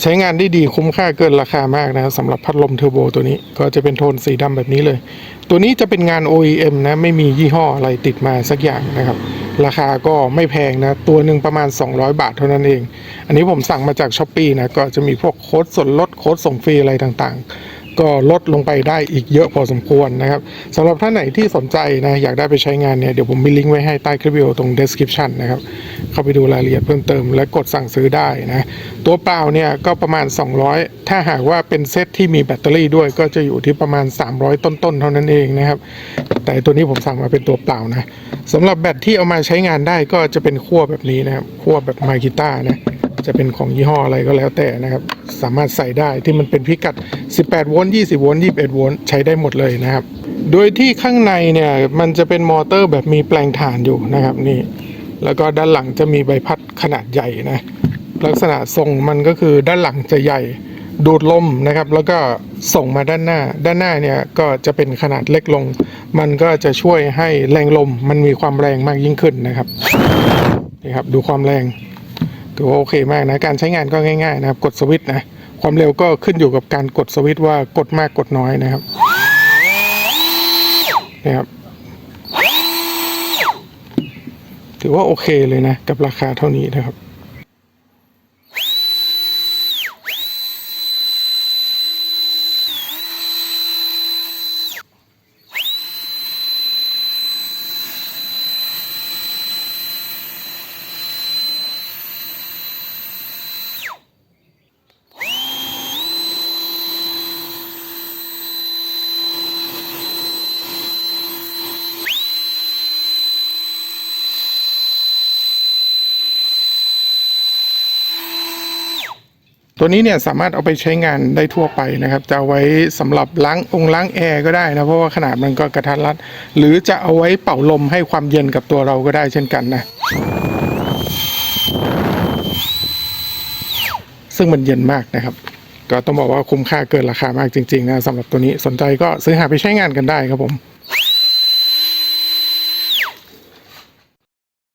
ใช้งานได้ดีคุ้มค่าเกินราคามากนะครับสำหรับพัดลมเทอร์โบตัวนี้ก็จะเป็นโทนสีดำแบบนี้เลย ตัวนี้จะเป็นงาน OEM นะ ไม่มียี่ห้ออะไรติดมาสักอย่างนะครับ ราคาก็ไม่แพงนะ ตัวหนึ่งประมาณ 200 บาทเท่านั้นเอง อันนี้ผมสั่งมาจากช้อปปีนะ ก็จะมีพวกโค้ดส่วนลดโค้ดส่งฟรีอะไรต่างๆ ก็ลดลงไปได้อีกเยอะพอสมควรนะครับสำหรับท่านไหนที่สนใจนะอยากได้ไปใช้งานเนี่ยเดี๋ยวผมมีลิงก์ไว้ให้ใต้คลิปวิดีโอตรง description นะครับ เข้าไปดูรายละเอียดเพิ่มเติมและกดสั่งซื้อได้นะ ตัวเปล่าเนี่ยก็ประมาณ 200 ถ้าหากว่าเป็นเซตที่มีแบตเตอรี่ด้วยก็จะอยู่ที่ประมาณ 300 ต้นๆ เท่านั้นเองนะครับ แต่ตัวนี้ผมสั่งมาเป็นตัวเปล่านะสำหรับแบตที่เอามาใช้งานได้ก็จะเป็นขั้วแบบนี้นะครับขั้วแบบมากิต้านะ จะเป็นของยี่ห้ออะไรก็แล้วแต่นะครับ สามารถใส่ได้ที่มันเป็นพิกัด 18 โวลต์ 20 โวลต์ 21 โวลต์ ใช้ได้หมดเลยนะครับ โดยที่ข้างในเนี่ยมันจะเป็นมอเตอร์แบบมีแปลงถ่านอยู่นะครับนี่ แล้วก็ด้านหลังจะมีใบพัดขนาดใหญ่นะ ลักษณะทรงมันก็คือด้านหลังจะใหญ่ดูดลมนะครับ แล้วก็ส่งมาด้านหน้า ด้านหน้าเนี่ยก็จะเป็นขนาดเล็กลง มันก็จะช่วยให้แรงลมมันมีความแรงมากยิ่งขึ้นนะครับนี่ครับดูความแรง ถือว่าโอเคมากนะ การใช้งานก็ง่ายๆนะครับ กดสวิตช์นะ ความเร็วก็ขึ้นอยู่กับการกดสวิตช์ว่ากดมากกดน้อยนะครับนะครับ ถือว่าโอเคเลยนะ กับราคาเท่านี้นะครับ ตัวนี้เนี่ยสามารถเอาไปใช้งานได้ทั่วไปนะครับ จะเอาไว้สำหรับล้างองค์ล้างแอร์ก็ได้นะเพราะว่าขนาดมันก็กระทัดรัด หรือจะเอาไว้เป่าลมให้ความเย็นกับตัวเราก็ได้เช่นกันนะซึ่งมันเย็นมากนะครับ ก็ต้องบอกว่าคุ้มค่าเกินราคามากจริงๆนะสำหรับตัวนี้สนใจก็ซื้อหาไปใช้งานกันได้ครับผม